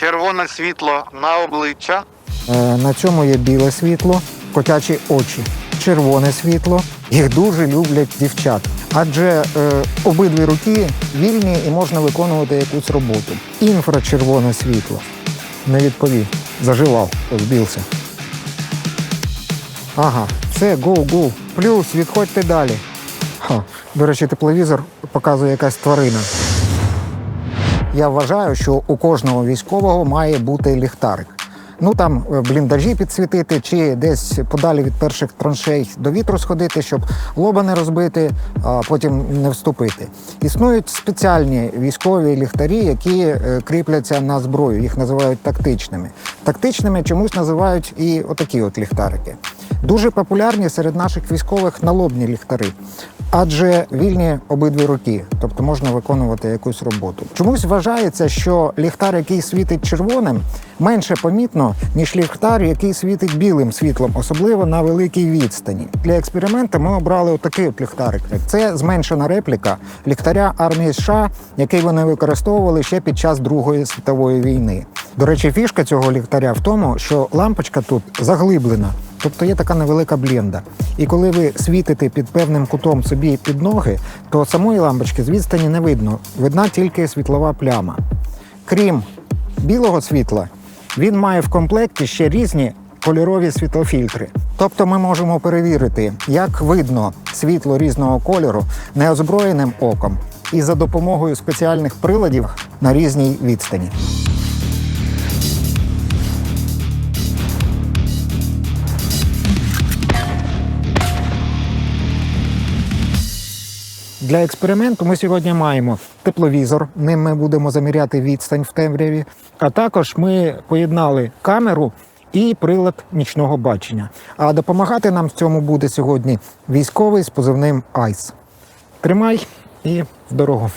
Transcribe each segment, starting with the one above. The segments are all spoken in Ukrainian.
Червоне світло на обличчя. Е, На цьому є біле світло, котячі очі, червоне світло. Їх дуже люблять дівчат. Адже е, обидві руки вільні і можна виконувати якусь роботу. Інфрачервоне світло. Не відповів. Заживав, збився. Ага, все, гоу, гоу. Плюс, відходьте далі. Ха. До речі, тепловізор показує якась тварина. Я вважаю, що у кожного військового має бути ліхтарик. Ну там е, бліндажі підсвітити, чи десь подалі від перших траншей до вітру сходити, щоб лоба не розбити, а потім не вступити. Існують спеціальні військові ліхтарі, які е, кріпляться на зброю. Їх називають тактичними. Тактичними чомусь називають і отакі от ліхтарики. Дуже популярні серед наших військових налобні ліхтари, адже вільні обидві руки, тобто можна виконувати якусь роботу. Чомусь вважається, що ліхтар, який світить червоним, менше помітно, ніж ліхтар, який світить білим світлом, особливо на великій відстані. Для експерименту ми обрали отакий от ліхтарик. Це зменшена репліка ліхтаря армії США, який вони використовували ще під час Другої світової війни. До речі, фішка цього ліхтаря в тому, що лампочка тут заглиблена. Тобто є така невелика бленда. І коли ви світите під певним кутом собі під ноги, то самої лампочки з відстані не видно. Видна тільки світлова пляма. Крім білого світла, він має в комплекті ще різні кольорові світлофільтри. Тобто ми можемо перевірити, як видно світло різного кольору неозброєним оком і за допомогою спеціальних приладів на різній відстані. Для експерименту ми сьогодні маємо тепловізор. Ним ми будемо заміряти відстань в темряві. А також ми поєднали камеру і прилад нічного бачення. А допомагати нам в цьому буде сьогодні військовий з позивним Айс. Тримай і в дорогу.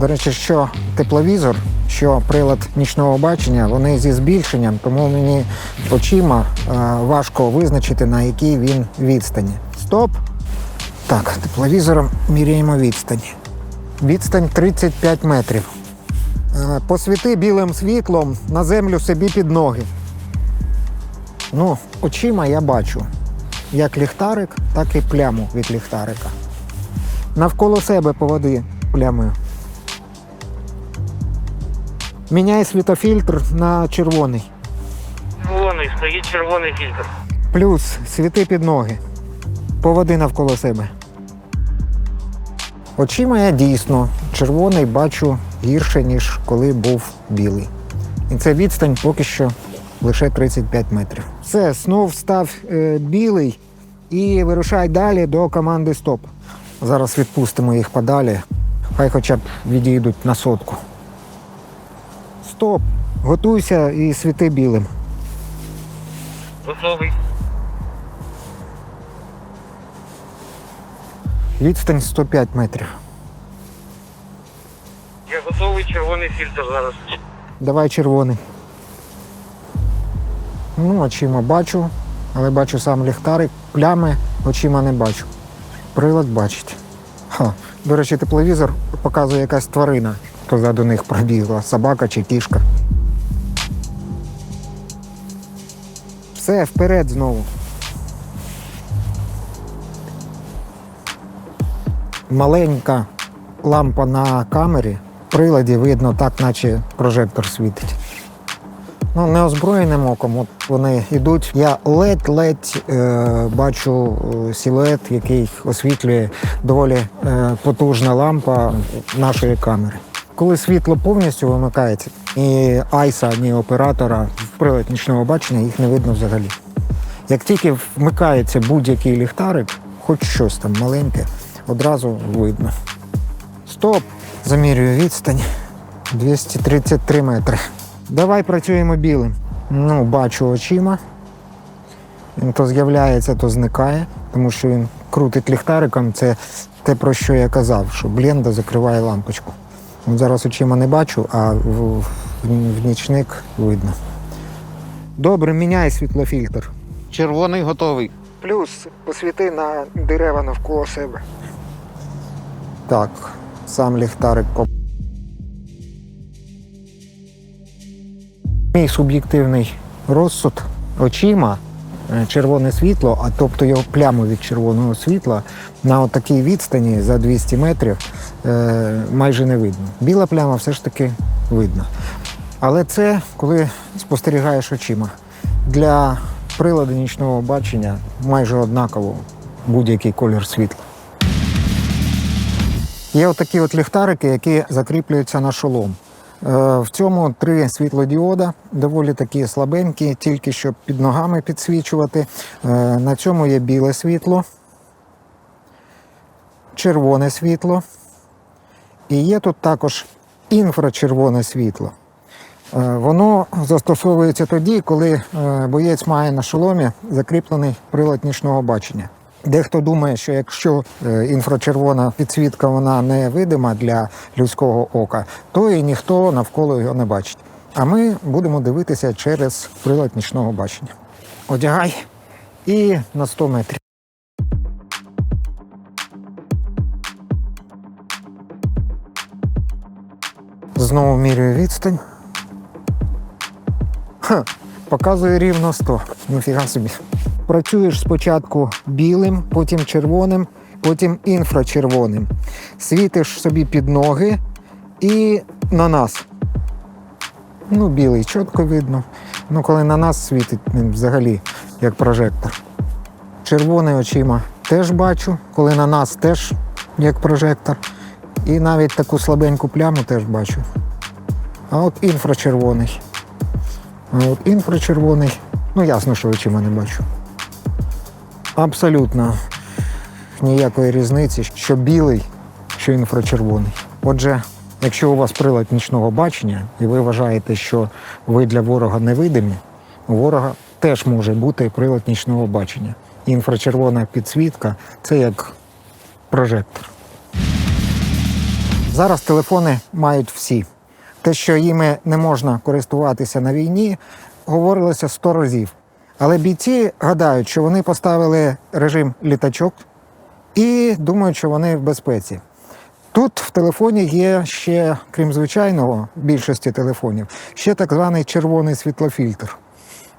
До речі, що тепловізор, що прилад нічного бачення, вони зі збільшенням, тому мені очима е, важко визначити, на якій він відстані. Стоп! Так, тепловізором міряємо відстань. Відстань 35 метрів. Е, Посвіти білим світлом на землю собі під ноги. Ну, очима я бачу як ліхтарик, так і пляму від ліхтарика. Навколо себе поводи плямою. Міняй світофільтр на червоний. Червоний, стоїть червоний фільтр. Плюс світи під ноги. Поводи навколо себе. Очима я дійсно червоний бачу гірше, ніж коли був білий. І це відстань поки що лише 35 метрів. Все, знов став е, білий і вирушай далі до команди Стоп. Зараз відпустимо їх подалі. Хай хоча б відійдуть на сотку. Стоп! Готуйся і світи білим. Готовий. Відстань 105 метрів. Я готовий червоний фільтр зараз. Давай червоний. Ну, очима бачу, але бачу сам ліхтарик. Плями очима не бачу. Прилад бачить. Ха. До речі, тепловізор показує якась тварина. Позаду них пробігла. Собака чи кішка. Все, вперед знову. Маленька лампа на камері. В приладі видно так, наче прожектор світить. Ну, неозброєним оком, от вони йдуть. Я ледь-ледь е, бачу е, силует, який освітлює доволі е, потужна лампа нашої камери. Коли світло повністю вимикається, ні айса, ні оператора прилад нічного бачення їх не видно взагалі. Як тільки вмикається будь-який ліхтарик, хоч щось там маленьке, одразу видно. Стоп! Замірюю відстань. 233 метри. Давай працюємо білим. Ну, бачу очима. Він то з'являється, то зникає, тому що він крутить ліхтариком. Це те, про що я казав, що бленда закриває лампочку. От зараз очима не бачу, а в, в, в нічник видно. Добре, міняй світлофільтр. Червоний готовий. Плюс посвіти на дерева навколо себе. Так, сам ліхтарик. Мій суб'єктивний розсуд очима е, червоне світло, а тобто його пляму від червоного світла на отакій відстані за 200 метрів е, майже не видно. Біла пляма все ж таки видно. Але це коли спостерігаєш очима. Для приладу нічного бачення майже однаково будь-який колір світла. Є отакі от ліхтарики, які закріплюються на шолом. Е, В цьому три світлодіода, доволі такі слабенькі, тільки щоб під ногами підсвічувати. Е, На цьому є біле світло, червоне світло. І є тут також інфрачервоне світло. Е, Воно застосовується тоді, коли боєць має на шоломі закріплений прилад нічного бачення. Дехто думає, що якщо е, інфрачервона підсвітка вона не видима для людського ока, то і ніхто навколо його не бачить. А ми будемо дивитися через прилад нічного бачення. Одягай і на 100 метрів. Знову міряю відстань. Ха, показує рівно 100. Ніфіга собі. Працюєш спочатку білим, потім червоним, потім інфрачервоним. Світиш собі під ноги і на нас. Ну, білий чітко видно. Ну, коли на нас світить, взагалі як прожектор. Червоний очима теж бачу, коли на нас теж як прожектор. І навіть таку слабеньку пляму теж бачу. А от інфрачервоний. А от інфрачервоний, ну ясно, що очима не бачу. Абсолютно ніякої різниці, що білий, що інфрачервоний. Отже, якщо у вас прилад нічного бачення, і ви вважаєте, що ви для ворога невидимі, у ворога теж може бути прилад нічного бачення. Інфрачервона підсвітка це як прожектор. Зараз телефони мають всі. Те, що їми не можна користуватися на війні, говорилося сто разів. Але бійці гадають, що вони поставили режим літачок і думають, що вони в безпеці. Тут в телефоні є ще, крім звичайного, більшості телефонів, ще так званий червоний світлофільтр.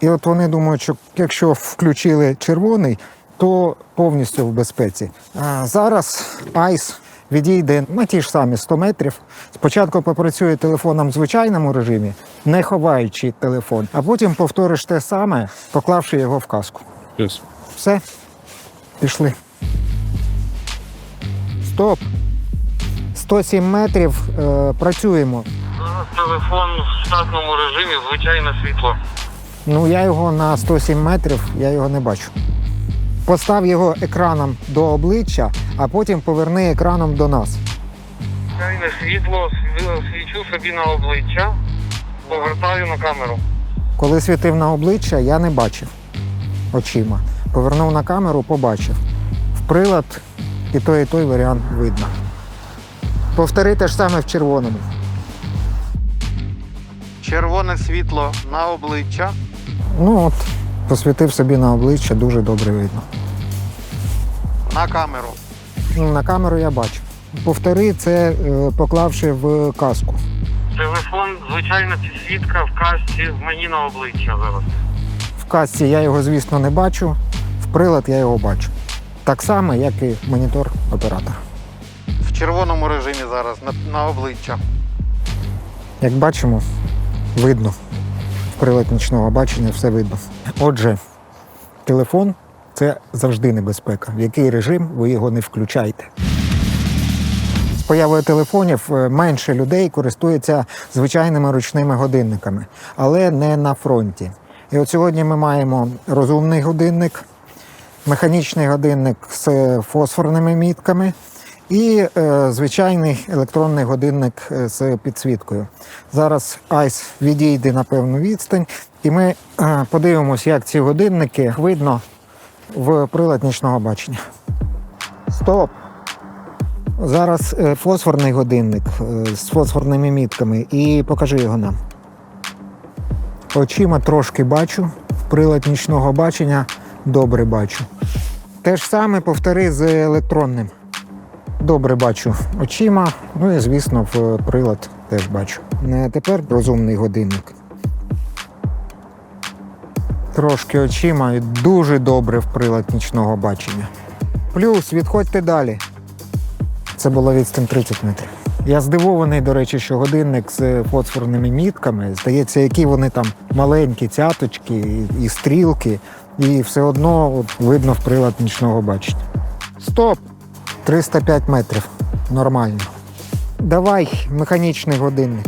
І от вони думають, що якщо включили червоний, то повністю в безпеці. А зараз айс відійде на ті ж самі 100 метрів. Спочатку попрацює телефоном в звичайному режимі, не ховаючи телефон, а потім повториш те саме, поклавши його в каску. Все, пішли. Стоп. 107 метрів. Е, працюємо. Зараз телефон в штатному режимі, звичайне світло. Ну, я його на 107 метрів, я його не бачу. Постав його екраном до обличчя, а потім поверни екраном до нас. Звичайне світло, свічу собі на обличчя, повертаю на камеру. Коли світив на обличчя, я не бачив очима. Повернув на камеру, побачив. В прилад і той, і той варіант видно. Повтори те ж саме в червоному. Червоне світло на обличчя. Ну от, посвітив собі на обличчя, дуже добре видно. На камеру. На камеру я бачу. Повтори це, е, поклавши в каску. Телефон, звичайна підсвітка в касті мені на обличчя зараз. В касці я його, звісно, не бачу, в прилад я його бачу. Так само, як і монітор оператора. В червоному режимі зараз на, на обличчя. Як бачимо, видно. В прилад нічного бачення все видно. Отже, телефон це завжди небезпека. В який режим ви його не включаєте. З появою телефонів е, менше людей користуються звичайними ручними годинниками, але не на фронті. І от сьогодні ми маємо розумний годинник, механічний годинник з фосфорними мітками і е, звичайний електронний годинник е, з підсвіткою. Зараз айс відійде на певну відстань, і ми е, подивимося, як ці годинники видно в прилад нічного бачення. Стоп! Зараз е, фосфорний годинник е, з фосфорними мітками і покажи його нам. Очима трошки бачу, в прилад нічного бачення добре бачу. Те ж саме повтори з електронним. Добре бачу очима, ну і звісно, в прилад теж бачу. Тепер розумний годинник. Трошки очима і дуже добре в прилад нічного бачення. Плюс відходьте далі. Це була відстань 30 метрів. Я здивований, до речі, що годинник з фосфорними мітками, здається, які вони там маленькі цяточки і стрілки, і все одно от, видно в прилад нічного бачення. Стоп! 305 метрів. Нормально. Давай механічний годинник.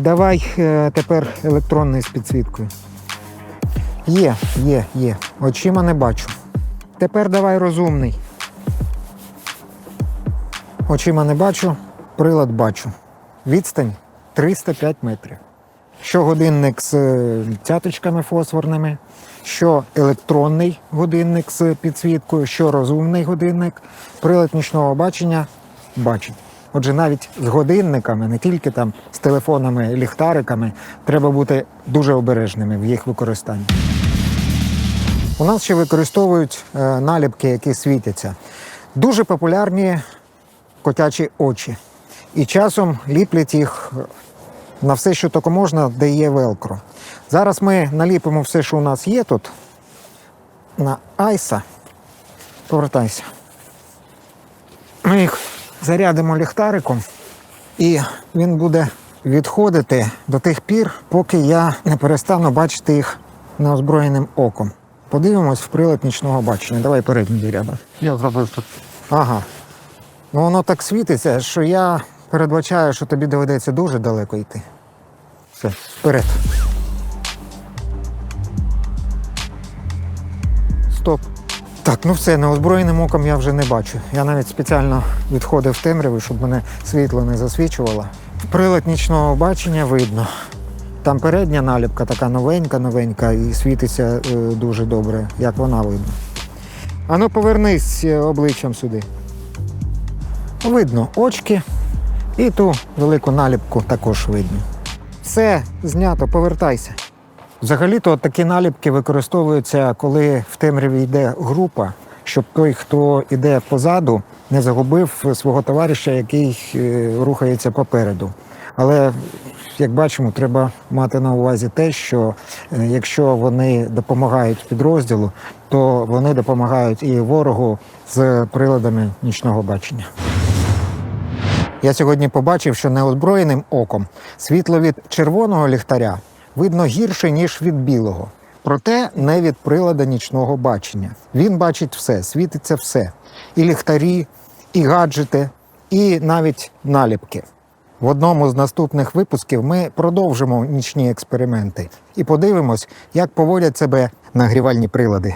Давай е, тепер електронний з підсвіткою. Є, є, є. Очима не бачу. Тепер давай розумний. Очима не бачу, прилад бачу. Відстань 305 метрів. Що годинник з е, цяточками фосфорними, що електронний годинник з підсвіткою, що розумний годинник, прилад нічного бачення бачить. Отже, навіть з годинниками, не тільки там з телефонами, ліхтариками, треба бути дуже обережними в їх використанні. У нас ще використовують е, наліпки, які світяться. Дуже популярні котячі очі. І часом ліплять їх на все, що тільки можна, де є велкро. Зараз ми наліпимо все, що у нас є тут, на айса. Повертайся. Ми їх зарядимо ліхтариком, і він буде відходити до тих пір, поки я не перестану бачити їх неозброєним оком. Подивимось в прилад нічного бачення. Давай передній заряд. Я зробив тут. Ага. Ну воно так світиться, що я передбачаю, що тобі доведеться дуже далеко йти. Все, вперед. Так, ну все, неозброєним оком я вже не бачу. Я навіть спеціально відходив в темряву, щоб мене світло не засвічувало. Прилад нічного бачення видно. Там передня наліпка така новенька, новенька, і світиться е, дуже добре, як вона видно. Ану, повернись е, обличчям сюди. Видно очки і ту велику наліпку також видно. Все, знято, повертайся. Взагалі-то такі наліпки використовуються, коли в темряві йде група, щоб той, хто йде позаду, не загубив свого товариша, який е, рухається попереду. Але як бачимо, треба мати на увазі те, що е, якщо вони допомагають підрозділу, то вони допомагають і ворогу з приладами нічного бачення. Я сьогодні побачив, що неозброєним оком світло від червоного ліхтаря видно гірше, ніж від білого. Проте не від прилада нічного бачення. Він бачить все, світиться все. І ліхтарі, і гаджети, і навіть наліпки. В одному з наступних випусків ми продовжимо нічні експерименти і подивимось, як поводять себе нагрівальні прилади.